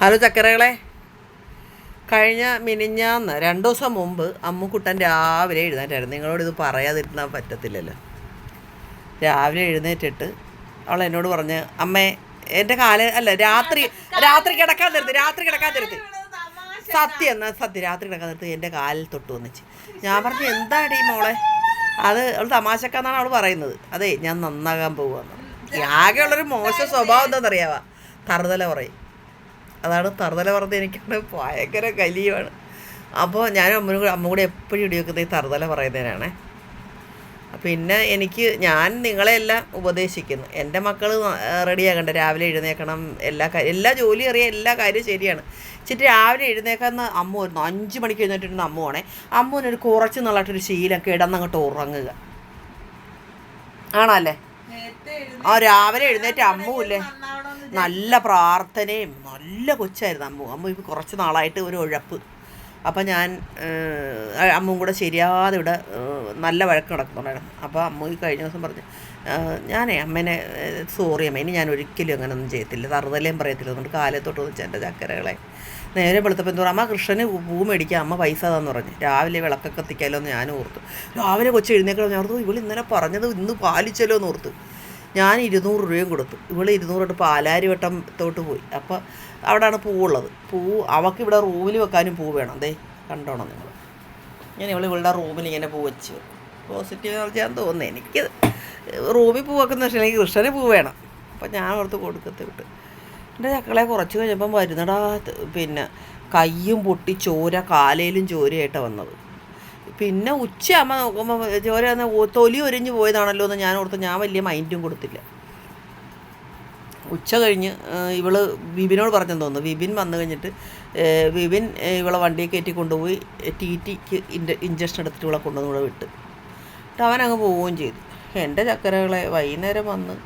Hello ചക്കരകളെ. കഴിഞ്ഞ മിനിഞ്ഞാന്ന് രണ്ട് ദിവസം മുമ്പ് അമ്മുക്കുട്ടൻ രാവിലെ എഴുന്നേറ്റായിരുന്നു. നിങ്ങളോട് ഇത് പറയാതിരുന്നാൽ പറ്റത്തില്ലല്ലോ. രാവിലെ എഴുന്നേറ്റിട്ട് അവൾ എന്നോട് പറഞ്ഞ് അമ്മേ എന്റെ കാല അല്ല രാത്രി രാത്രി കിടക്കാൻ നിർത്തി രാത്രി കിടക്കാൻ നിർത്തി. സത്യം എന്നാൽ സത്യം രാത്രി കിടക്കാൻ നിർത്തി എന്റെ കാലിൽ തൊട്ട് വന്നിച്ച്. ഞാൻ പറഞ്ഞു എന്താടി മോളെ? അത് അവൾ തമാശക്കാന്നാണ് അവൾ പറയുന്നത്. അതെ ഞാൻ നന്നാകാൻ പോവാന്ന് ആകെയുള്ളൊരു മോശ സ്വഭാവം എന്താണെന്നറിയാവാ? തറുതല പറയും. അതാണ് തറുതല പറഞ്ഞത് എനിക്കാണ് ഭയങ്കര കലിയുമാണ് അപ്പോൾ ഞാൻ അമ്മനും കൂടെ അമ്മ കൂടെ എപ്പോഴും ഇടിവെക്കുന്നത് ഈ തറുതല പറയുന്നതിനാണേ. പിന്നെ എനിക്ക് ഞാൻ നിങ്ങളെല്ലാം ഉപദേശിക്കുന്നു. എന്റെ മക്കൾ റെഡിയാകണ്ട. രാവിലെ എഴുന്നേക്കണം. എല്ലാ കാര്യം എല്ലാ ജോലി അറിയാം എല്ലാ കാര്യവും ശരിയാണ്. ഇച്ചിട്ട് രാവിലെ എഴുന്നേക്കാന്ന് അമ്മ വരുന്നു അഞ്ച് മണിക്ക് എഴുന്നേറ്റിരുന്ന വേണേ അമ്മുവിനൊരു കുറച്ച് നാളായിട്ടൊരു ശീലം കിടന്നങ്ങോട്ട് ഉറങ്ങുക. ആണല്ലേ? ആ രാവിലെ എഴുന്നേറ്റ് അമ്മുവില്ലേ? നല്ല പ്രാർത്ഥനയും നല്ല കൊച്ചായിരുന്നു അമ്മു. അമ്മു ഇപ്പോൾ കുറച്ച് നാളായിട്ട് ഒരു ഉഴപ്പ് അപ്പം ഞാൻ അമ്മും കൂടെ ശരിയാതെ ഇവിടെ നല്ല വഴക്ക് നടക്കുന്നുണ്ടായിരുന്നു. അപ്പോൾ അമ്മു ഈ കഴിഞ്ഞ ദിവസം പറഞ്ഞു ഞാനേ അമ്മേനെ സോറി അമ്മ ഇനി ഞാൻ ഒരിക്കലും അങ്ങനെ ഒന്നും ചെയ്യത്തില്ല. തറുതലേം പറയത്തില്ല. അതുകൊണ്ട് കാലത്തോട്ട് വെച്ച് എന്റെ ചക്കരകളെ നേരെ വെളുത്തപ്പോൾ എന്തോ അമ്മ കൃഷ്ണന് പൂ അമ്മ പൈസ തന്നു പറഞ്ഞു. രാവിലെ വിളക്കൊക്കെ എത്തിക്കാമല്ലോ എന്ന് ഞാൻ ഓർത്തു. രാവിലെ കൊച്ചു എഴുന്നേക്കണം ഞാൻ ഓർത്തു ഇവൾ ഇന്നലെ പറഞ്ഞത് ഇന്ന് പാലിച്ചല്ലോ എന്ന് ഓർത്തു. ഞാൻ ഇരുന്നൂറ് രൂപയും കൊടുത്തു. ഇവൾ ഇരുന്നൂറ് പാലാരി വട്ടം പോയി. അപ്പോൾ അവിടെയാണ് പൂവുള്ളത് പൂ അവൾക്ക് ഇവിടെ റൂമിൽ വെക്കാനും പൂ വേണം. അതേ കണ്ടോണം നിങ്ങൾ ഞാൻ ഇവൾ ഇവളുടെ റൂമിൽ ഇങ്ങനെ പൂ വെച്ച് പോസിറ്റീവ് എനർജി ആണെന്ന് തോന്നുന്നു. എനിക്ക് റൂമിൽ പൂ വെക്കുന്ന പക്ഷേ എനിക്ക് കൃഷ്ണന് പൂ വേണം. അപ്പം ഞാൻ ഓർത്ത് കൊടുക്കത്തെ വിട്ട്. എന്റെ ചക്കളെ കുറച്ച് കഴിഞ്ഞപ്പം വരുന്നടാ പിന്നെ കയ്യും പൊട്ടി ചോര കാലയിലും ചോരയായിട്ടാണ് വന്നത്. പിന്നെ ഉച്ചയാകുമ്പോൾ നോക്കുമ്പോൾ ചോര തൊലി ഒരിഞ്ഞ് പോയതാണല്ലോ എന്ന് ഞാൻ ഓർത്ത് ഞാൻ വലിയ മൈൻഡും കൊടുത്തില്ല. ഉച്ച കഴിഞ്ഞ് ഇവൾ വിപിനോട് പറഞ്ഞെന്ന് തോന്നുന്നു. വിപിൻ വന്നു കഴിഞ്ഞിട്ട് ബിബിൻ ഇവളെ വണ്ടിയെ കയറ്റി കൊണ്ടുപോയി ടി ടിക്ക് ഇൻഡ ഇഞ്ചക്ഷൻ എടുത്തിട്ട് ഇവളെ കൊണ്ടുവന്ന് ഇവിടെ വിട്ട്. അവൻ അങ്ങ് പോവുകയും ചെയ്തു. എന്റെ ചക്കരകളെ വൈകുന്നേരം വന്ന്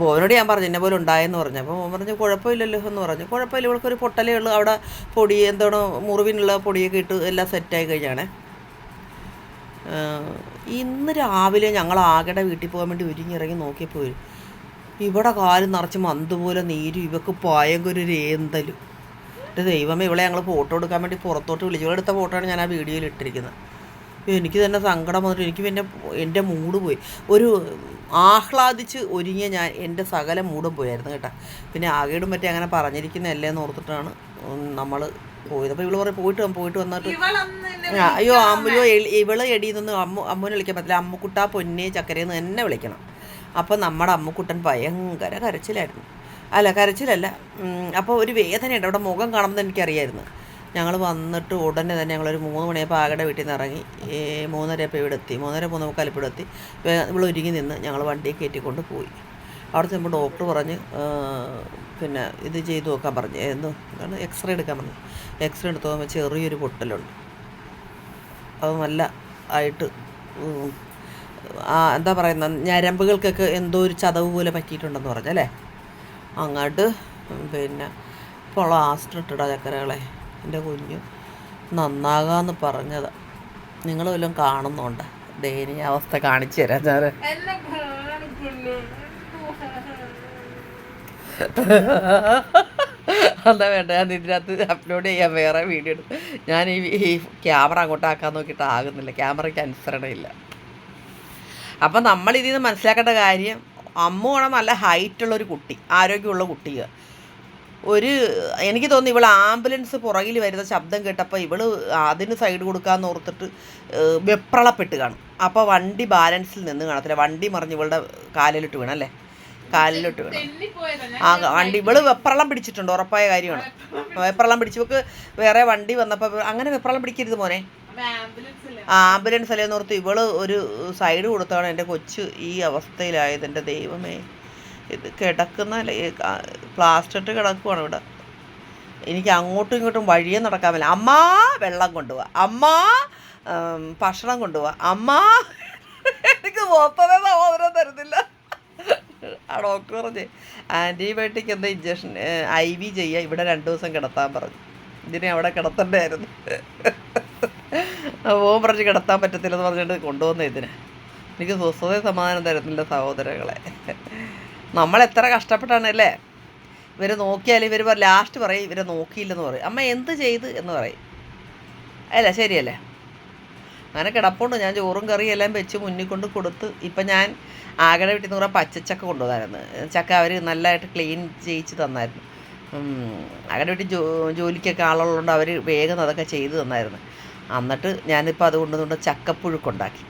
ബോവനോട് ഞാൻ പറഞ്ഞു എന്നെ പോലെ ഉണ്ടായെന്ന് പറഞ്ഞു. അപ്പോൾ ഓൻ പറഞ്ഞു കുഴപ്പമില്ലല്ലോ എന്ന് പറഞ്ഞു. കുഴപ്പമില്ല ഇവൾക്കൊരു പൊട്ടലേ ഉള്ളൂ. അവിടെ പൊടി എന്താണ് മുറിവിനുള്ള പൊടിയൊക്കെ ഇട്ട് എല്ലാം സെറ്റായി കഴിഞ്ഞാണേ. ഇന്ന് രാവിലെ ഞങ്ങൾ ആകെയുടെ വീട്ടിൽ പോകാൻ വേണ്ടി ഒരുങ്ങിറങ്ങി നോക്കിയപ്പോൾ ഇവിടെ കാൽ നിറച്ച് മന്ത് പോലെ നീരും ഇവക്ക് ഭയങ്കര ഒരു ഏന്തലും. എന്റെ ദൈവമേ ഇവളെ ഞങ്ങൾ ഫോട്ടോ എടുക്കാൻ വേണ്ടി പുറത്തോട്ട് വിളിച്ചു. ഫോട്ടോ ആണ് ഞാൻ ആ വീഡിയോയിൽ ഇട്ടിരിക്കുന്നത്. എനിക്ക് തന്നെ സങ്കടം വന്നിട്ട് എനിക്ക് പിന്നെ എന്റെ മൂഡ് പോയി. ഒരു ആഹ്ലാദിച്ച് ഒരുങ്ങിയ ഞാൻ എന്റെ സകല മൂടും പോയായിരുന്നു കേട്ടോ. പിന്നെ ആകെയിടും പറ്റി അങ്ങനെ പറഞ്ഞിരിക്കുന്നതല്ലേ എന്ന് ഓർത്തിട്ടാണ് നമ്മൾ പോയത്. അപ്പോൾ ഇവൾ പറയും പോയിട്ട് പോയിട്ട് വന്നിട്ട് അയ്യോ അമ്മയോ ഇവൾ എടിയെന്നൊന്നും അമ്മ അമ്മുവിനെ വിളിക്കാൻ പറ്റില്ല. അമ്മുക്കുട്ട പൊന്നേ ചക്കരയെന്ന് തന്നെ വിളിക്കണം. അപ്പോൾ നമ്മുടെ അമ്മുക്കുട്ടൻ ഭയങ്കര കരച്ചിലായിരുന്നു. അല്ല കരച്ചിലല്ല. അപ്പോൾ ഒരു വേദനയുണ്ട്. അവിടെ മുഖം കാണുമ്പോൾ എനിക്കറിയായിരുന്നു. ഞങ്ങൾ വന്നിട്ട് ഉടനെ തന്നെ ഞങ്ങളൊരു മൂന്ന് മണിയപ്പോൾ ആകടെ വീട്ടിൽ നിന്ന് ഇറങ്ങി മൂന്നര മൂന്നരയപ്പോൾ ഇവിടെ എത്തി. മൂന്നര മൂന്ന് മുക്കാലിപ്പോൾ ഇവിടെ എത്തി. ഇവിടെ ഒരുങ്ങി നിന്ന് ഞങ്ങൾ വണ്ടിയെ കയറ്റിക്കൊണ്ട് പോയി. അവിടെ ചെന്നപ്പോൾ ഡോക്ടർ പറഞ്ഞ് പിന്നെ ഇത് ചെയ്തു നോക്കാൻ പറഞ്ഞു. എന്തോ എന്താണ്? എക്സ്റേ എടുക്കാൻ പറഞ്ഞു. എക്സ്റേ എടുത്ത് നോക്കുമ്പോൾ ചെറിയൊരു പൊട്ടലുണ്ട്. അത് നല്ല ആയിട്ട് എന്താ പറയുന്ന ഞരമ്പുകൾക്കൊക്കെ എന്തോ ഒരു ചതവ് പോലെ പറ്റിയിട്ടുണ്ടെന്ന് പറഞ്ഞല്ലേ അങ്ങോട്ട് പിന്നെ പ്ലാസ്റ്റർ ഇട്ടിടാ ചക്കരകളെ എന്റെ കുഞ്ഞു. നന്നാകാന്ന് പറഞ്ഞത്. നിങ്ങൾ വല്ലതും കാണുന്നുണ്ട്? ദയനീയ അവസ്ഥ കാണിച്ചു തരാം ഞാൻ എന്നെ കാണിക്കുന്നു എന്താ വേണ്ട? ഞാൻ ഇതിനകത്ത് അപ്ലോഡ് ചെയ്യാൻ വേറെ വീഡിയോ എടുത്തു ഞാൻ ഈ ഈ ക്യാമറ അങ്ങോട്ട് ആക്കാൻ നോക്കിയിട്ട് ആകുന്നില്ല. ക്യാമറയ്ക്ക് അനുസരണയില്ല അപ്പം നമ്മൾ ഇതിൽ നിന്ന് മനസ്സിലാക്കേണ്ട കാര്യം അമ്മുവാണ് നല്ല ഹൈറ്റുള്ളൊരു കുട്ടി ആരോഗ്യമുള്ള കുട്ടികൾ ഒരു എനിക്ക് തോന്നുന്നു ഇവൾ ആംബുലൻസ് പുറകിൽ വരുന്ന ശബ്ദം കേട്ടപ്പോൾ ഇവൾ അതിന് സൈഡ് കൊടുക്കാമെന്ന് ഓർത്തിട്ട് വെപ്രളപ്പെട്ട് കാണും. അപ്പോൾ വണ്ടി ബാലൻസിൽ നിന്ന് കാണത്തില്ല. വണ്ടി മറിഞ്ഞ് ഇവളുടെ കാലിലിട്ട് വീണല്ലേ? കാലിലിട്ട് വീണു. ആ വണ്ടി ഇവൾ വെപ്രളം പിടിച്ചിട്ടുണ്ട് ഉറപ്പായ കാര്യമാണ്. വെപ്രളം പിടിച്ചവക്ക് വേറെ വണ്ടി വന്നപ്പോൾ അങ്ങനെ വെപ്രളം പിടിക്കരുത് മോനെ. ആ ആംബുലൻസ് അല്ലേ ഓർത്ത് ഇവൾ ഒരു സൈഡ് കൊടുത്താണ് എന്റെ കൊച്ച് ഈ അവസ്ഥയിലായത്. എന്റെ ദൈവമേ ഇത് കിടക്കുന്ന പ്ലാസ്റ്റർ ഇട്ട് കിടക്കുവാണ് ഇവിടെ. എനിക്ക് അങ്ങോട്ടും ഇങ്ങോട്ടും വഴിയെ നടക്കാൻ പറ്റില്ല. അമ്മ വെള്ളം കൊണ്ടുപോവാ. അമ്മ ഭക്ഷണം കൊണ്ടുപോവാ. അമ്മ എനിക്ക് മൊത്തമേ സഹോദരം തരുന്നില്ല. ആ ഡോക്ടർ പറഞ്ഞേ ആന്റിബയോട്ടിക് എന്താ ഇഞ്ചക്ഷൻ ഐ വി ചെയ്യുക ഇവിടെ രണ്ട് ദിവസം കിടത്താൻ പറഞ്ഞു. ഇതിനെ അവിടെ കിടത്തണ്ടായിരുന്നു. അപ്പോൾ പറഞ്ഞ് കിടത്താൻ പറ്റത്തില്ലെന്ന് പറഞ്ഞിട്ട് കൊണ്ടുവന്ന ഇതിനെ. എനിക്ക് സ്വസ്ഥത സമാധാനം തരുന്നില്ല സഹോദരങ്ങളെ. നമ്മൾ എത്ര കഷ്ടപ്പെട്ടാണ് അല്ലേ? ഇവരെ നോക്കിയാൽ ഇവർ ലാസ്റ്റ് പറയും ഇവരെ നോക്കിയില്ലെന്ന് പറയും. അമ്മ എന്ത് ചെയ്ത് എന്ന് പറയും. അല്ല ശരിയല്ലേ? അങ്ങനെ കിടപ്പുണ്ട്. ഞാൻ ചോറും കറിയും എല്ലാം വെച്ച് മുന്നിൽ കൊണ്ട് കൊടുത്ത് ഇപ്പം ഞാൻ ആകടെ വീട്ടിൽ നിന്ന് കുറേ പച്ചച്ചക്ക കൊണ്ടുവന്നായിരുന്നു. ചക്ക അവർ നല്ലതായിട്ട് ക്ലീൻ ചെയ്യിച്ച് തന്നായിരുന്നു. ആകടെ വീട്ടിൽ ജോ ജോലിക്കൊക്കെ ആളുള്ളതുകൊണ്ട് അവർ വേഗം അതൊക്കെ ചെയ്ത് തന്നായിരുന്നു. എന്നിട്ട് ഞാനിപ്പോൾ അത് കൊണ്ടുവന്നുകൊണ്ട് ചക്കപ്പുഴുക്കുണ്ടാക്കി.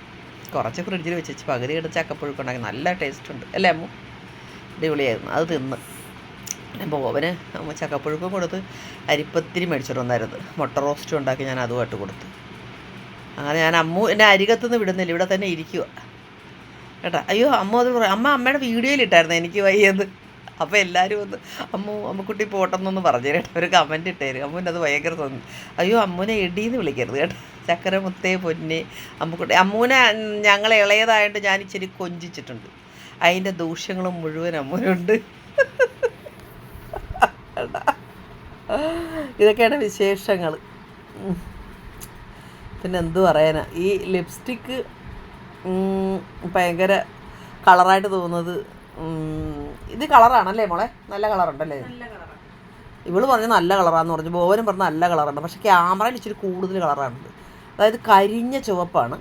കുറച്ച് ഫ്രിഡ്ജിൽ വെച്ച് പകുതി എടുത്ത് ചക്കപ്പുഴുക്കുണ്ടാക്കി. നല്ല ടേസ്റ്റ് ഉണ്ട്. അല്ലേ അമ്മു? അടിപൊളിയായിരുന്നു. അത് തിന്ന്. ബോബന് ചക്കപ്പുഴുക്കും കൊടുത്ത് അരിപ്പത്തിരി മേടിച്ചിട്ട് വന്നായിരുന്നു. മുട്ട റോസ്റ്റും ഉണ്ടാക്കി ഞാൻ അതുമായിട്ട് കൊടുത്തു. അങ്ങനെ ഞാൻ അമ്മു എന്റെ അരികത്തുനിന്ന് വിടുന്നില്ല. ഇവിടെ തന്നെ ഇരിക്കുക കേട്ടോ? അയ്യോ അമ്മ അത് പറ അമ്മ അമ്മയുടെ വീഡിയോയിൽ ഇട്ടായിരുന്നു എനിക്ക് വയ്യത് അപ്പോൾ എല്ലാവരും ഒന്ന് അമ്മു അമ്മക്കുട്ടി പോട്ടെന്നൊന്ന് പറഞ്ഞു കേട്ടോ. ഒരു കമന്റ് ഇട്ടേര്. അമ്മുവിന്റെ അത് ഭയങ്കര തോന്നി. അയ്യോ അമ്മുവിനെ എടീന്ന് വിളിക്കരുത് കേട്ടോ. ചക്കര മുത്തേ പൊന്നെ അമ്മക്കുട്ടി. അമ്മൂനെ ഞങ്ങൾ ഇളയതായിട്ട് ഞാൻ ഇച്ചിരി കൊഞ്ചിച്ചിട്ടുണ്ട്. അതിന്റെ ദൂഷ്യങ്ങളും മുഴുവൻ അമ്മുവിനുണ്ട്. ഇതൊക്കെയാണ് വിശേഷങ്ങൾ. പിന്നെ എന്തു പറയാനാ? ഈ ലിപ്സ്റ്റിക്ക് ഭയങ്കര കളറായിട്ട് തോന്നുന്നത് ഇത് കളറാണല്ലേ മോളെ? നല്ല കളറുണ്ടല്ലേ ഇവൾ പറഞ്ഞ നല്ല കളറാന്ന് പറഞ്ഞു. ബോവനും പറഞ്ഞു നല്ല കളറുണ്ട് പക്ഷെ ക്യാമറയിൽ ഇച്ചിരി കൂടുതൽ കളറാണ് അതായത് കരിഞ്ഞ ചുവപ്പാണ്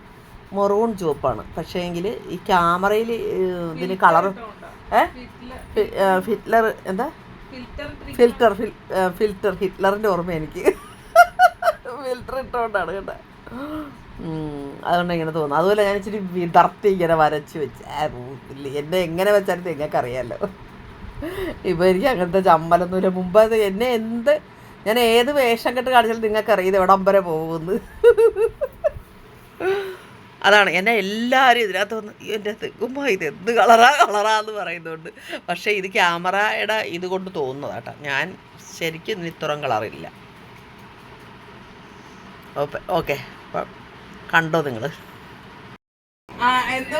മെറൂൺ ചുവപ്പാണ്. പക്ഷേ എങ്കിൽ ഈ ക്യാമറയിൽ ഇതിന് കളർ ഏ? ഫിറ്റ്ലർ എന്താ? ഫിൽറ്റർ ഫിൽറ്റർ ഫിൽറ്റർ ഹിറ്റ്ലറിന്റെ ഓർമ്മ എനിക്ക്. ഫിൽറ്റർ ഇട്ടുകൊണ്ടാണ് കേട്ടോ. അതുകൊണ്ട് ഇങ്ങനെ തോന്നുന്നു അതുപോലെ ഞാൻ ഇച്ചിരി വിതർത്തി ഇങ്ങനെ വരച്ച് വെച്ച്. എന്നെ എങ്ങനെ വെച്ചാലും നിങ്ങൾക്ക് അറിയാമല്ലോ ഇപ്പം എനിക്ക് അങ്ങനത്തെ ചമ്മലൊന്നുമില്ല. മുമ്പ് അത് എന്നെ എന്ത് ഞാൻ ഏത് വേഷം കെട്ട് കാണിച്ചാലും നിങ്ങൾക്കറിയാം ഇത് എവിടം വരെ പോകുമെന്ന് അതാണ്. എന്നെ എല്ലാവരും ഇതിനകത്ത് വന്ന് "അയ്യോ, എന്റെ തെക്കുമ്പോൾ ഇത് എന്ത് കളറാ കളറാ എന്ന് പറയുന്നുണ്ട്. പക്ഷേ ഇത് ക്യാമറയുടെ ഇത് കൊണ്ട് തോന്നുന്നതാട്ടോ ഞാൻ ശരിക്കും ഇത്രയും കളറില്ല. Okay okay. അപ്പം കണ്ടോ നിങ്ങൾ എന്തോ